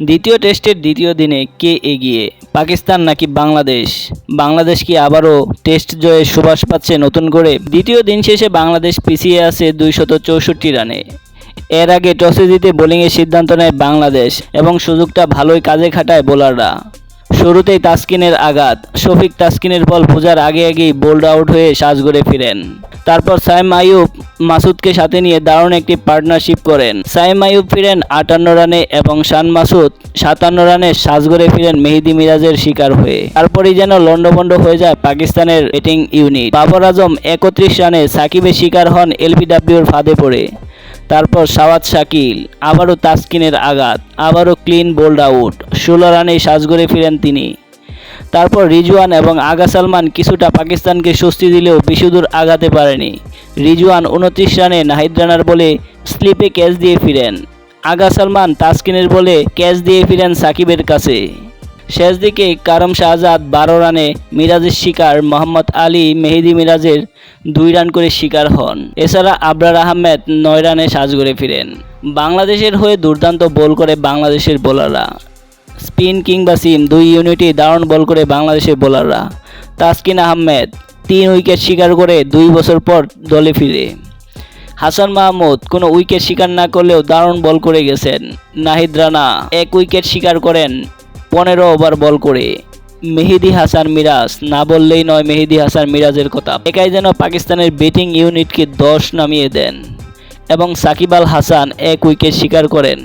দ্বিতীয় টেস্টের দ্বিতীয় দিনে কে এগিয়ে? পাকিস্তান নাকি বাংলাদেশ? বাংলাদেশ কি আবারও টেস্ট জয়ে সুবাস পাচ্ছে নতুন করে? দ্বিতীয় দিন শেষে বাংলাদেশ পিছিয়ে আছে দুইশত চৌষট্টি রানে। এর আগে টসে জিতে বোলিংয়ের সিদ্ধান্ত নেয় বাংলাদেশ এবং সুযোগটা ভালোই কাজে খাটায় বোলাররা। শুরুতেই তাসকিনের আঘাত। শফিক তাসকিনের বল বোঝার আগে আগেই বোল্ড আউট হয়ে সাজগড়ে ফিরেন। তারপর সাইম আইয়ুব মাসুদকে সাথে নিয়ে দারুণ একটি পার্টনারশিপ করেন। সাইম আইয়ুব ফিরেন আটান্ন রানে এবং শান মাসুদ সাতান্ন রানে সাজগড়ে ফিরেন মেহেদি মিরাজের শিকার হয়ে। তারপরেই যেন লন্ডভন্ড হয়ে যায় পাকিস্তানের ব্যাটিং ইউনিট। বাবর আজম একত্রিশ রানে সাকিবের শিকার হন এলবিডাব্লিউর ফাঁদে পড়ে। তারপর সাওয়াত শাকিল, আবারও তাসকিনের আঘাত, আবারও ক্লিন বোল্ড আউট, ষোলো রানেই সাজগড়ে ফিরেন তিনি। তারপর রিজওয়ান এবং আগা সালমান কিছুটা পাকিস্তানকে স্বস্তি দিলেও বেশিদূর আগাতে পারেনি। রিজওয়ান উনত্রিশ রানে নাহিদ রানার বলে স্লিপে ক্যাচ দিয়ে ফিরেন। আগা সালমান তাসকিনের বলে ক্যাচ দিয়ে ফিরেন সাকিবের কাছে। শেষ দিকে কারম শাহজাদ বারো রানে মিরাজের শিকার মোহাম্মদ আলী মেহেদি মিরাজের দুই রান করে শিকার হন। এছাড়া আবরার আহমেদ নয় রানে সাজ সাজগড়ে ফিরেন। বাংলাদেশের হয়ে দুর্দান্ত বল করে বাংলাদেশের বোলাররা। স্পিন কিংবা সিম দুই ইউনিটই দারুণ বল করে বাংলাদেশের বোলাররা। তাসকিন আহমেদ তিন উইকেট শিকার করে দুই বছর পর দলে ফিরে। হাসান মাহমুদ কোনো উইকেট শিকার না করলেও দারুণ বল করে গেছেন। নাহিদ রানা এক উইকেট শিকার করেন পনেরো ওভার বল করে। মেহেদি হাসান মিরাজ, না বললেই নয় মেহেদি হাসান মিরাজের কথা। একাই যেন পাকিস্তানের ব্যাটিং ইউনিটকে দশ নামিয়ে দেন এবং সাকিব আল হাসান এক উইকেট শিকার করেন।